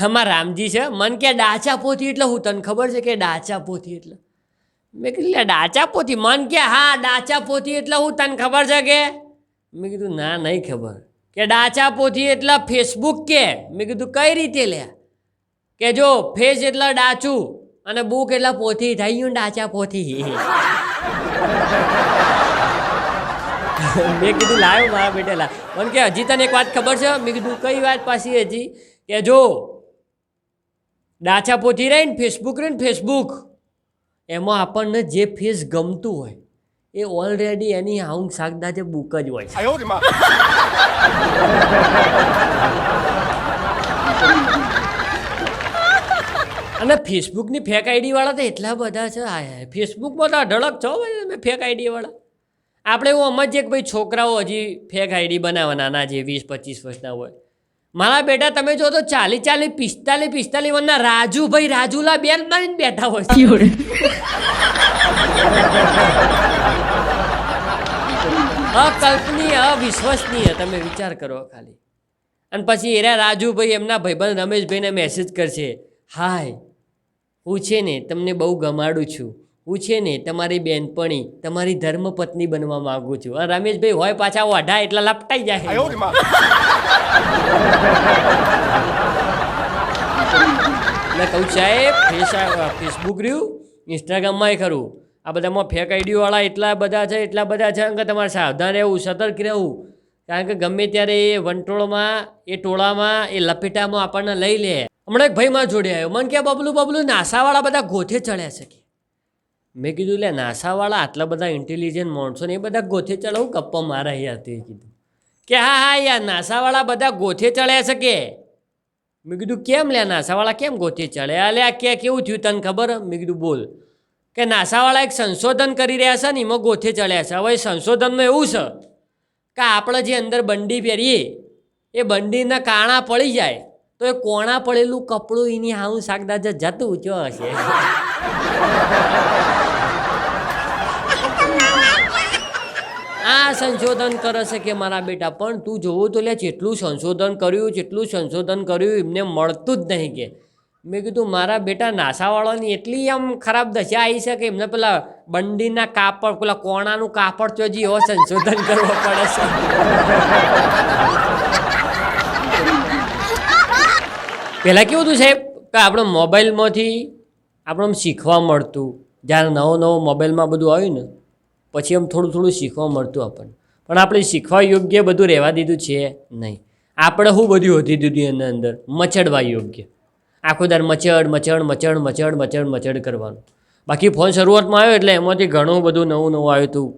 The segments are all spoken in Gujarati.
હમાં રામજી છે. મન કે ડાચા પોથી એટલે હું તને ખબર છે કે ડાચા પોથી એટલે. મેં કીધું ડાચા પોથી. મન કે, હા, ડાચા પોથી એટલે હું તને ખબર છે કે. મેં કીધું, ના, નહીં ખબર. કે ડાચા પોથી એટલે ફેસબુક કે. મેં કીધું, કઈ રીતે લે? કે જો, ફેસ એટલે ડાચું અને બુક એટલે પોથી. થઈ ગયું ડાચા પોથી. મેં કીધું લાવ્યો મારા બેટેલા મને કે, હજી તને એક વાત ખબર છે. મેં કીધું, કઈ વાત પાછી હજી? કે જો ડાચા પોતી રહીને ફેસબુક રહીને ફેસબુક એમાં આપણને જે ફેસ ગમતું હોય એ ઓલરેડી એની હાઉંગ શાકદા જે બુક જ હોય અને ફેસબુકની ફેક આઈડીવાળા તો એટલા બધા છે. હા ફેસબુકમાં તો ઢળક છો તમે ફેક આઈડીવાળા આપણે એવું સમજીએ કે ભાઈ છોકરાઓ હજી ફેક આઈડી બનાવવાના ના જે વીસ પચીસ વર્ષના હોય. મારા બેટા તમે જો તો ચાલીસ ચાલીસ પિસ્તાલીસ પિસ્તાલીસ વર્ષના રાજુભાઈ રાજુલા બેન મારીને બેઠા હોય છે. અકલ્પનીય અવિશ્વસનીય તમે વિચાર કરો ખાલી. અને પછી એરા રાજુભાઈ એમના ભાઈબંધ રમેશભાઈને મેસેજ કરશે હાય હું છે ને તમને બહુ ગમાડું છું. હું છે ને તમારી બેનપણી તમારી ધર્મપત્ની બનવા માગું છું. અને રમેશભાઈ હોય પાછા ઓઢા એટલા લપટાઈ જાય. મેં કહું સાહેબ, ફેસા ફેસબુક રહ્યું ઇન્સ્ટાગ્રામમાંય ખરું. આ બધામાં ફેક આઈડીઓવાળા એટલા બધા છે, એટલા બધા છે કે તમારે સાવધાન રહેવું, સતર્ક રહેવું. કારણ કે ગમે ત્યારે એ વંટોળમાં, એ ટોળામાં, એ લપેટામાં આપણને લઈ લે. હમણાં એક ભાઈ મારા જોડે આવ્યો. મને કે, બબલું બબલું, નાસાવાળા બધા ગોથે ચડ્યા શકે મેં કીધું લે નાસાવાળા આટલા બધા ઇન્ટેલિજન્ટ માણસો ને એ બધા ગોથે ચડાવું, ગપ્પા મારા હતી કીધું કે હા હા યાર નાસાવાળા બધા ગોથે ચડ્યા છે કે? મેં કીધું, કેમ લે નાસાવાળા, કેમ ગોથે ચડે અલે આ કે કેવું થયું તને ખબર? મેં કીધું, બોલ. કે નાસાવાળા એક સંશોધન કરી રહ્યા છે ને, એમાં ગોથે ચડ્યા છે. હવે સંશોધનમાં એવું છે કે આપણે જે અંદર બંડી પહેરીએ, એ બંડીના કાણા પડી જાય, તો એ કોણા પડેલું કપડું એની હાઉ શાકદાજા જતું ચો હશે? આ સંશોધન કરે છે કે મારા બેટા, પણ તું જોવું તો લે, જેટલું સંશોધન કર્યું, જેટલું સંશોધન કર્યું, એમને મળતું જ નહીં કે. મેં કીધું, મારા બેટા નાસાવાળાની એટલી આમ ખરાબ દશા આવી છે કે એમને પેલા બંડીના કાપડ, પેલા કોણાનું કાપડ તો એવો સંશોધન કરવો પડે છે. પહેલાં કેવું હતું સાહેબ? કે આપણે મોબાઈલમાંથી આપણે આમ શીખવા મળતું. જ્યારે નવો નવો મોબાઈલમાં બધું આવ્યું ને પછી આમ થોડું થોડું શીખવા મળતું આપણને. પણ આપણે શીખવા યોગ્ય બધું રહેવા દીધું છે નહીં. આપણે શું બધું વધી દીધું એના અંદર? મચડવા યોગ્ય. આખો દર મચડ મચડ મચડ મચડ મચડ મચડ કરવાનું. બાકી ફોન શરૂઆતમાં આવ્યો એટલે એમાંથી ઘણું બધું નવું નવું આવ્યું હતું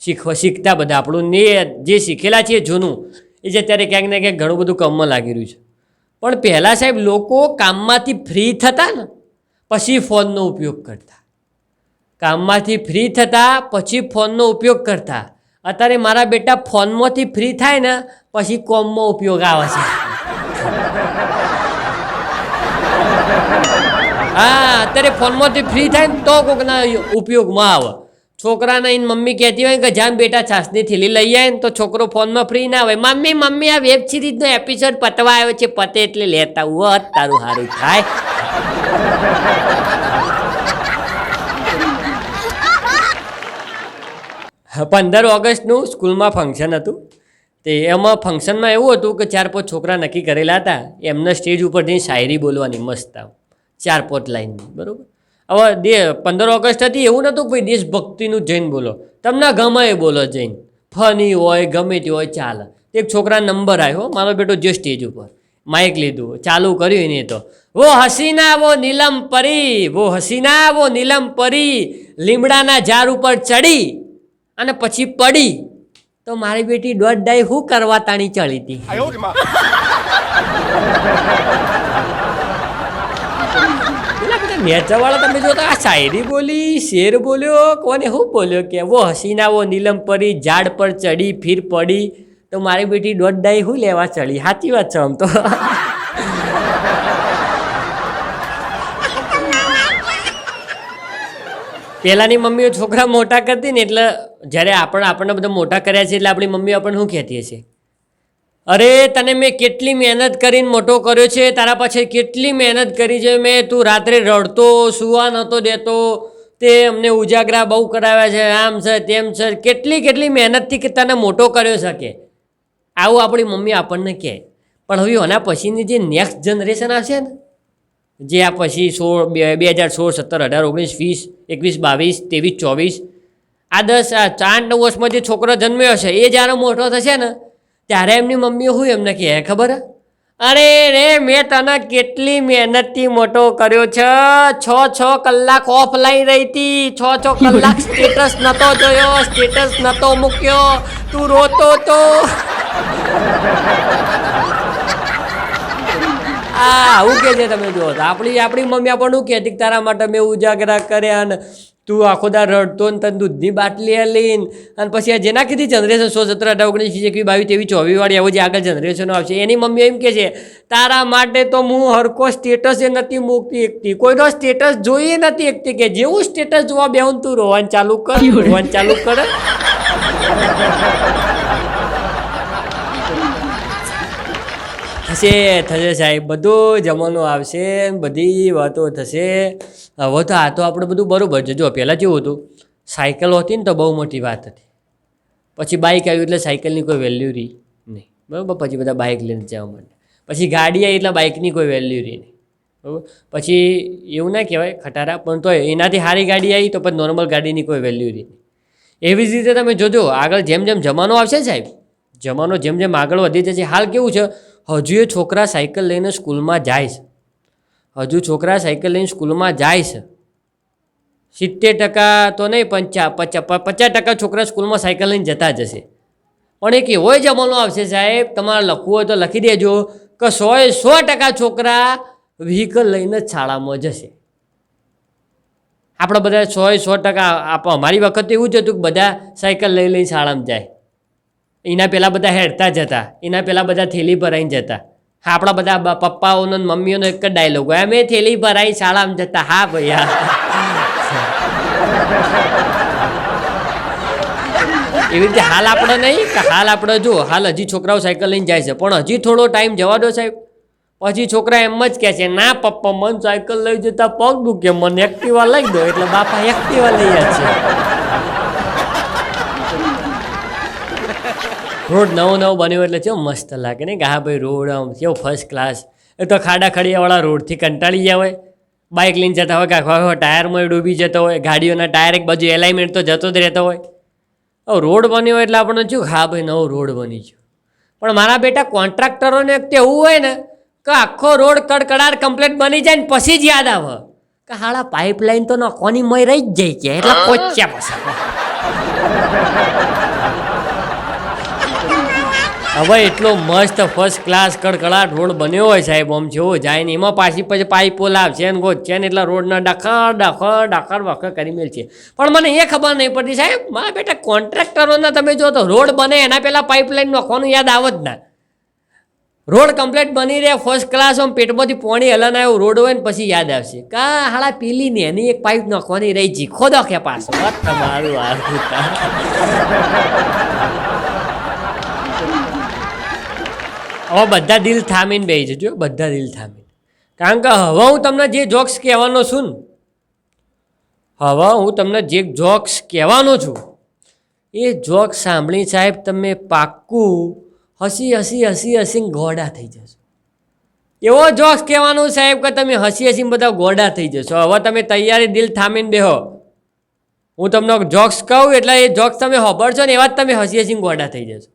શીખવા, શીખતા બધા. આપણું ને જે શીખેલા છે જૂનું. એ જે અત્યારે ક્યાંક ને ક્યાંક ઘણું બધું કામમાં લાગી રહ્યું છે. પણ પહેલાં સાહેબ લોકો કામમાંથી ફ્રી થતા ને, પછી ફોનનો ઉપયોગ કરતા. કામમાંથી ફ્રી થતા, પછી ફોનનો ઉપયોગ કરતા. અત્યારે મારા બેટા ફોનમાંથી ફ્રી થાય ને, પછી કોમમાં ઉપયોગ આવે છે. હા, અત્યારે ફોનમાંથી ફ્રી થાય ને, તો કોકના ઉપયોગમાં આવે. છોકરાને એની મમ્મી કહેતી હોય કે જામ બેટા, છાસની થેલી લઈ આવે ને. તો છોકરો ફોનમાં ફ્રી ના હોય. મમ્મી મમ્મી, આ વેબ સિરીઝનો એપિસોડ પતવા આવ્યો છે. પતે એટલે લેતા હોત તારું સારું થાય. પંદર ઓગસ્ટનું સ્કૂલમાં ફંક્શન હતું. તે એમાં ફંક્શનમાં એવું હતું કે ચાર પાંચ છોકરા નક્કી કરેલા હતા. એમને સ્ટેજ ઉપર જઈને શાયરી બોલવાની મસ્ત આમ. ચાર પાંચ લાઈનની, બરાબર? હવે દે પંદર ઓગસ્ટ હતી, એવું નહોતું કે ભાઈ દેશભક્તિનું જૈન બોલો. તમને ગમે એ બોલો જૈન. ફની હોય, ગમે તે હોય, ચાલે. એક છોકરા નંબર આવ્યો મારો બેટો જે સ્ટેજ ઉપર. માઇક લીધું, ચાલુ કર્યું એને તો. વો હસીના, વો નીલમ પરી, વો હસીના, વો નીલમ પરી, લીમડાના ઝાડ ઉપર ચડી. અને પછી પડી. તો મારી બેટી દોઢ ડાઈ હું કરવા તાણી ચડી હતી? વેચવાળા તમે જોતા આ શાયરી બોલી શેર બોલ્યો કોને હું બોલ્યો કે વો હસીના વો નીલમ પડી ઝાડ પર ચડી ફીર પડી. તો મારી બેટી દોઢ ડાઈ હું લેવા ચડી. સાચી વાત છે આમ તો. પહેલાંની મમ્મીઓ છોકરા મોટા કરતી ને એટલે જ્યારે આપણે આપણને બધા મોટા કર્યા છે એટલે આપણી મમ્મી આપણને શું કહેતી હશે? અરે, તને મેં કેટલી મહેનત કરીને મોટો કર્યો છે, તારા પાછળ કેટલી મહેનત કરી છે, મેં તું રાત્રે રડતો, સુવા નહોતો દેતો, તે અમને ઉજાગરા બહુ કરાવ્યા છે, આમ છે, તેમ છે, કેટલી કેટલી મહેનતથી કે તને મોટો કર્યો શકે? આવું આપણી મમ્મી આપણને કહે. પણ હવે એના પછીની જે નેક્સ્ટ જનરેશન આવશે ને જે આ પછી સોળ, બે હજાર સોળ, સત્તર, અઢાર, ઓગણીસ, વીસ, એકવીસ, બાવીસ, ત્રેવીસ, ચોવીસ. આ દસ ચાર, નવ વર્ષમાં જે છોકરો જન્મ્યો છે, એ જ્યારે મોટો થશે ને, ત્યારે એમની મમ્મીઓ શું એમને કહે ખબર? અરે રે, મેં તને કેટલી મહેનતથી મોટો કર્યો છે. છ છ કલાક ઓફલાઈન રહી હતી. છ છ કલાક સ્ટેટસ નહોતો જોયો સ્ટેટસ નહોતો મૂક્યો. તું રોતો તો. આ આવું કે છે તમે જુઓ આપણી આપણી મમ્મી આપણને શું કહેતી તારા માટે મેં ઉજાગરા કર્યા ને તું આખો દા રડતો ને તને દૂધની બાટલી લઈને અને પછી આ જેના કીધી જનરેશન સો સત્તર અઢાર ઓગણીસ વીસ એકવીસ બાવીસ ત્રેવીસ ચોવીસ વાળી આવો જે આગળ જનરેશનો આવશે. એની મમ્મી એમ કે છે, તારા માટે તો હું હરકો સ્ટેટસ એ નથી મૂકતી એકતી કોઈનો સ્ટેટસ જોઈએ નથી એકતી કે જેવું સ્ટેટસ જોવા બેહું તું રોવાન ચાલુ કર, રોવાન ચાલુ કર. થશે થશે સાહેબ. બધું જમવાનું આવશે બધી વાતો થશે. હવે તો આ તો આપણે બધું બરાબર છે. જો, પહેલાં કેવું હતું? સાયકલ હતી ને તો બહુ મોટી વાત હતી. પછી બાઇક આવ્યું એટલે સાયકલની કોઈ વેલ્યુ રહી નહીં. બરાબર? પછી બધા બાઇક લઈને જવા માંડે પછી ગાડી આવી એટલે બાઇકની કોઈ વેલ્યુ રહી નહીં. બરાબર? પછી એવું ના કહેવાય, ખટારા. પણ તોય એનાથી સારી ગાડી આવી તો પછી નોર્મલ ગાડીની કોઈ વેલ્યુ રહી નહીં. એવી જ રીતે તમે જોજો, આગળ જેમ જેમ જમાનો આવશે સાહેબ જમાનો જેમ જેમ આગળ વધી જશે, હાલ કેવું છે? હજુ એ છોકરા સાયકલ લઈને સ્કૂલમાં જાય છે. હજુ છોકરા સાયકલ લઈને સ્કૂલમાં જાય છે. સિત્તેર ટકા તો નહીં પંચા પચા પચાસ ટકા છોકરા સ્કૂલમાં સાયકલ લઈને જતા જશે. પણ એક એવો જમાનો આવશે સાહેબ, તમારે લખવું હોય તો લખી દેજો કે સોએ સો ટકા છોકરા વ્હીકલ લઈને જ શાળામાં જશે. આપણે બધા સોએ સો ટકા અમારી વખત એવું જ હતું કે બધા સાયકલ લઈ લઈને શાળામાં જાય. એના પહેલાં બધા હેડતા જતા, એના પહેલાં બધા થેલી ભરાઈને જતા. હા આપણા બધા પપ્પાઓનો મમ્મીઓનો એક જ ડાયલોગ હોય, અમે થેલી ભરાઈ શાળામાં જતા. હા હા એવી રીતે હાલ આપણે નહીં, કે હાલ આપણે જો, હાલ હજી છોકરાઓ સાયકલ લઈને જાય છે, પણ હજી થોડો ટાઈમ જવા દો સાહેબ. પછી છોકરા એમ જ કહે છે, ના પપ્પા, મન સાયકલ લઈ જતા પગ દુખે, મને એક્ટિવા લઈ દો. એટલે બાપા એક્ટિવા લઈ જાય છે. રોડ નવો નવો બન્યો એટલે કેવો મસ્ત લાગે ને કે હા ભાઈ રોડ આમ કેવો ફર્સ્ટ ક્લાસ એ તો ખાડા ખડિયાવાળા રોડથી કંટાળી ગયા હોય. બાઇક લઈને જતા હોય કાંઈ હોય ટાયરમાં ડૂબી જતો હોય ગાડીઓના ટાયર એક બાજુ એલાઇમેન્ટ તો જતો જ રહેતો હોય. હવે રોડ બન્યો એટલે આપણને શું હા ભાઈ નવો રોડ બની ગયો. પણ મારા બેટા કોન્ટ્રાક્ટરોને એક એવું હોય ને કે આખો રોડ કડકડાટ કમ્પ્લીટ બની જાય ને પછી જ યાદ આવે. કે હાળા પાઇપલાઇન તો નખવાની મય રહી જ જાય કે એટલે પહોંચ્યા પછી. હવે એટલો મસ્ત ફર્સ્ટ ક્લાસ કડકડાટ રોડ બન્યો હોય સાહેબ, આમ જેવો જાય ને એમાં પાછી પછી પાઇપો લાવશે ને ગોતશે ને એટલા રોડના ડખર ડખર ડખર વખર કરી મેલ છે. પણ મને એ ખબર નહીં પડતી સાહેબ, મારા બેટા કોન્ટ્રાક્ટરોના તમે જો તો રોડ બને, એના પહેલાં પાઇપલાઇન નાખવાનું યાદ આવે જ ના. રોડ કમ્પ્લીટ બની રહે ફર્સ્ટ ક્લાસ આમ પેટમાંથી પોણી હલન આવ્યો રોડ હોય ને પછી યાદ આવશે. કા હાળા પીલી ને એની એક પાઇપ નાખવાની રહી જી. ખોદો કે પાછો. તમારું હારું તા. હવે બધા દિલ થામીને બે જજો બધા દિલ થામીને. કારણ કે હવે હું તમને જે જોક્સ કહેવાનો છું ને, હવે હું તમને જે જોક્સ કહેવાનો છું, એ જોક્સ સાંભળી સાહેબ તમે પાક્કું હસી હસી હસી હસીને ગોડા થઈ જશો. એવો જોક્સ કહેવાનું સાહેબ કે તમે હસી હસીને બધા ગોડા થઈ જશો. હવે તમે તૈયારી દિલ થામીને બેહો. હું તમને જોક્સ કહું એટલે એ જોક્સ તમે સાંભળશો ને, એવા જ તમે હસી હસીને ગોડા થઈ જશો.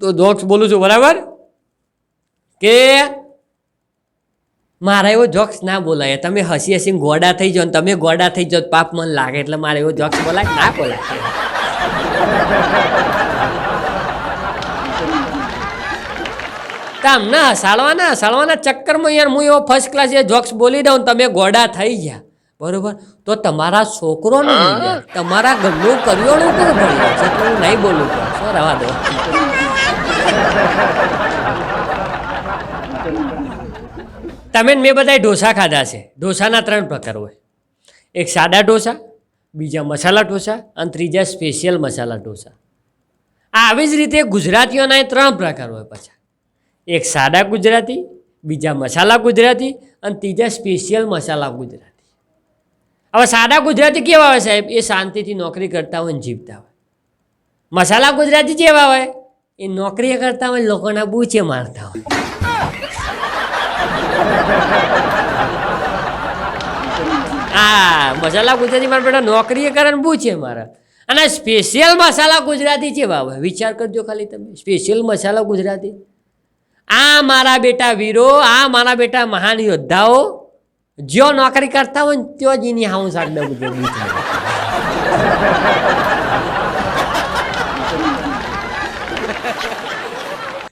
તો જોક્સ બોલું છું બરાબર? કે મારા એવો જોક્સ ના બોલાય. તમે હસી હસીને ગોડા થઈ જાઓ તમે ગોડા થઈ જાઓ પાપ મન લાગે એટલે મારે એવો જોક્સ બોલાય ના બોલાય? ના હસાડવાના હસાડવાના ચક્કરમાં યાર હું એવો ફર્સ્ટ ક્લાસ એ જોક્સ બોલી દઉં તમે ગોડા થઈ ગયા. બરોબર? તો તમારા છોકરોને તમારા ઘરનું કરિયાણું કોણ ભરી છે? નહીં બોલું. શું રવા દો? તમે મેં બધાય ઢોસા ખાધા છે. ઢોસાના ત્રણ પ્રકાર હોય. એક સાદા ઢોસા, બીજા મસાલા ઢોસા અને ત્રીજા સ્પેશિયલ મસાલા ઢોસા. આવી જ રીતે ગુજરાતીઓના ત્રણ પ્રકાર હોય પાછા. એક સાદા ગુજરાતી, બીજા મસાલા ગુજરાતી અને ત્રીજા સ્પેશિયલ મસાલા ગુજરાતી. હવે સાદા ગુજરાતી કેવા હોય સાહેબ? એ શાંતિથી નોકરી કરતા હોય ને જીવતા હોય. મસાલા ગુજરાતી જેવા હોય, એ નોકરી કરતા હોય લોકોના બૂચે મારતા હોય. હા, મસાલા ગુજરાતી મારા બેટા નોકરી કરે ને બૂચે મારા. અને સ્પેશિયલ મસાલા ગુજરાતી છે બાબા વિચાર કરજો ખાલી તમે. સ્પેશિયલ મસાલા ગુજરાતી. આ મારા બેટા વીરો, આ મારા બેટા મહાન યોદ્ધાઓ જ્યો નોકરી કરતા હોય ને ત્યાં જ એની હાઉસ આગળ ગુજરાતી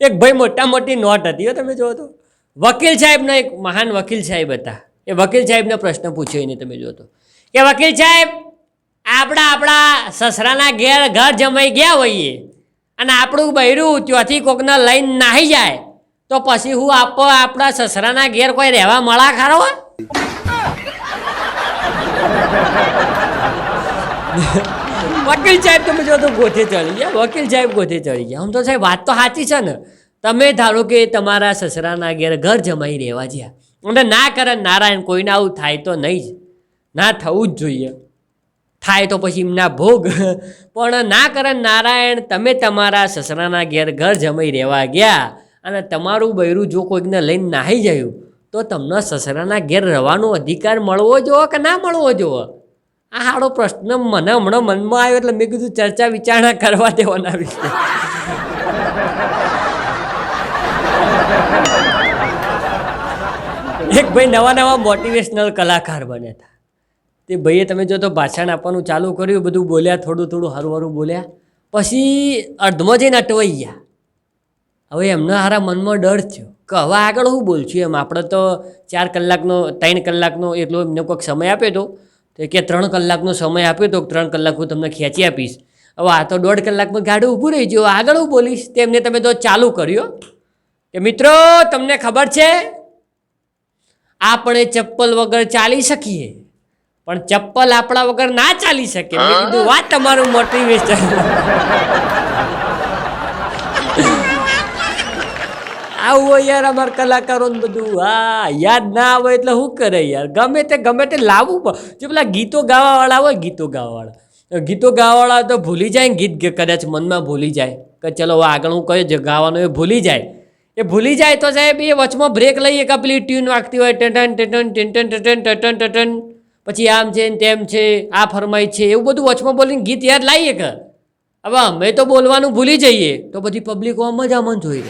એક ભાઈ મોટા મોટી નોટ હતી, હો, તમે જોવો તો. વકીલ સાહેબનો એક મહાન વકીલ સાહેબ હતા. એ વકીલ સાહેબનો પ્રશ્ન પૂછ્યો એને તમે જોતો. કે વકીલ સાહેબ, આપણા આપણા સસરાના ઘેર ઘર જમાઈ ગયા હોઈએ અને આપણું બૈરું ત્યાંથી કોકને લઈને નાહી જાય, તો પછી હું આપો આપણા સસરાના ઘેર કોઈ રહેવા મળા ખરો? વકીલ સાહેબ તમે જો તો ગોથે ચડી ગયા, વકીલ સાહેબ ગોથે ચડી ગયા. આમ તો સાહેબ વાત તો સાચી છે ને. તમે ધારો કે તમારા સસરાના ઘેર ઘર જમાઈ રહેવા જ્યાં. અને ના કરે નારાયણ કોઈને આવું થાય તો નહીં જ. ના થવું જ જોઈએ. થાય તો પછી એમના ભોગ. પણ ના કરે નારાયણ, તમે તમારા સસરાના ઘેર ઘર જમાઈ રહેવા ગયા અને તમારું બૈરું જો કોઈકને લઈને નાહી ગયું, તો તમને સસરાના ઘેર રહેવાનો અધિકાર મળવો જોવો કે ના મળવો જોવો? આ સારો પ્રશ્ન મને હમણાં મનમાં આવ્યો એટલે મેં કીધું ચર્ચા વિચારણા કરવા દેવાના વિશે. એક ભાઈ નવા નવા મોટિવેશનલ કલાકાર બન્યા હતા તે ભાઈએ તમે જો તો ભાષણ આપવાનું ચાલુ કર્યું, બધું બોલ્યા, થોડું થોડું હરું હરું બોલ્યા, પછી અડધમાં જઈને અટવાઈ ગયા. હવે એમના હારા મનમાં ડર થયો કે હવે આગળ હું બોલશું એમ. આપણે તો ચાર કલાકનો, ત્રણ કલાકનો એટલો એમને કોઈક સમય આપ્યો હતો તો કે ત્રણ કલાકનો સમય આપ્યો તો, ત્રણ કલાક હું તમને ખેંચી આપીશ. હવે આ તો દોઢ કલાકમાં ગાડું ઊભું રહી ગયું આગળ હું બોલીશ. તેમને તમે તો ચાલુ કર્યો. કે મિત્રો તમને ખબર છે? આપણે ચપ્પલ વગર ચાલી શકીએ પણ ચપ્પલ આપણા વગર ના ચાલી શકે. મેં કીધું વાત તમારું મોટિવેશન આવું હોય યાર અમારા કલાકારો બધું. હા યાદ ના આવે એટલે શું કરે યાર? ગમે તે ગમે તે લાવવું જો પેલા ગીતો ગાવાવાળા હોય ગીતો ગાવાવાળા. ગીતો ગાવાવાળા તો ભૂલી જાય ને ગીત કદાચ મનમાં ભૂલી જાય. કે ચલો આગળ હું કયો જે ગાવાનું એ ભૂલી જાય. એ ભૂલી જાય તો સાહેબ એ વચમાં બ્રેક લઈએ કે પેલી ટ્યુન વાગતી હોય ટટન ટટન ટન ટટન ટટન ટટન પછી આમ છે ને તેમ છે આ ફરમાય છે એવું બધું વચમાં બોલીને ગીત યાદ લાવીએ કે હવે અમે તો બોલવાનું ભૂલી જઈએ તો બધી પબ્લિક આમ જ આમ જોઈ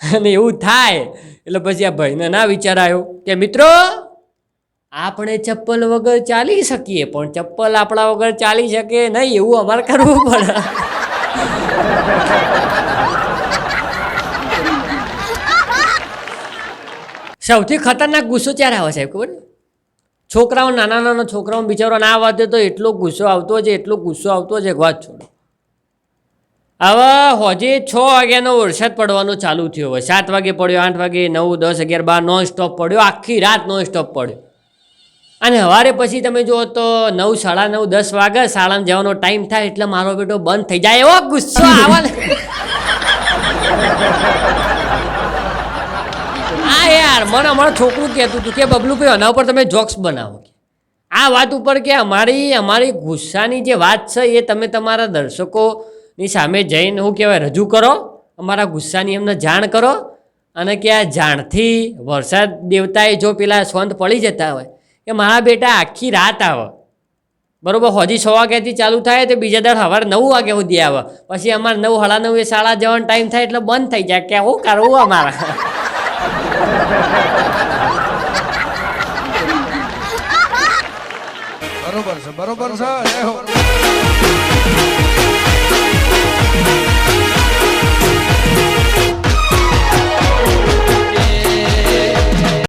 અને એવું થાય એટલે પછી આ ભાઈને ના વિચાર આવ્યો કે મિત્રો આપણે ચપ્પલ વગર ચાલી શકીએ, પણ ચપ્પલ આપણા વગર ચાલી શકે નહીં એવું અમારે કરવું પડે. સૌથી ખતરનાક ગુસ્સો ક્યારે આવે સાહેબ, ખબર છોકરાઓ, નાના નાના છોકરાઓ બિચારો ના વાતે તો એટલો ગુસ્સો આવતો છે, એટલો ગુસ્સો આવતો છે વાત છોડો. હવે હોજે છ વાગ્યાનો વરસાદ પડવાનો ચાલુ થયો હોય સાત વાગે પડ્યો, આઠ વાગે, નવ, દસ, અગિયાર, બાર નોન સ્ટોપ પડ્યો, આખી રાત નોન સ્ટોપ પડ્યો. અને સવારે પછી તમે જુઓ તો નવ, સાડા નવ, દસ વાગે શાળામાં જવાનો ટાઈમ થાય એટલે મારો બેટો બંધ થઈ જાય એવો ગુસ્સો આવે. હા યાર, મને અમારું છોકરું કહેતું હતું કે બબલું ભાઈ આના ઉપર તમે જોક્સ બનાવો. આ વાત ઉપર કે અમારી અમારી ગુસ્સાની જે વાત છે એ તમે તમારા દર્શકોની સામે જઈને હું કહેવાય રજૂ કરો, અમારા ગુસ્સાની એમને જાણ કરો, અને કે આ જાણથી વરસાદ દેવતાએ જો પેલા સ્વંત પડી જતા હોય કે મારા બેટા આખી રાત આવે. બરોબર, હજી છ વાગ્યાથી ચાલુ થાય તો બીજા દર સવારે નવ વાગ્યા સુધી આવે. પછી અમારે નવ, સાડા નવ શાળા જવાનો ટાઈમ થાય એટલે બંધ થઈ જાય. કે હું કરવું અમારા? બરોબર છે બરોબર છે.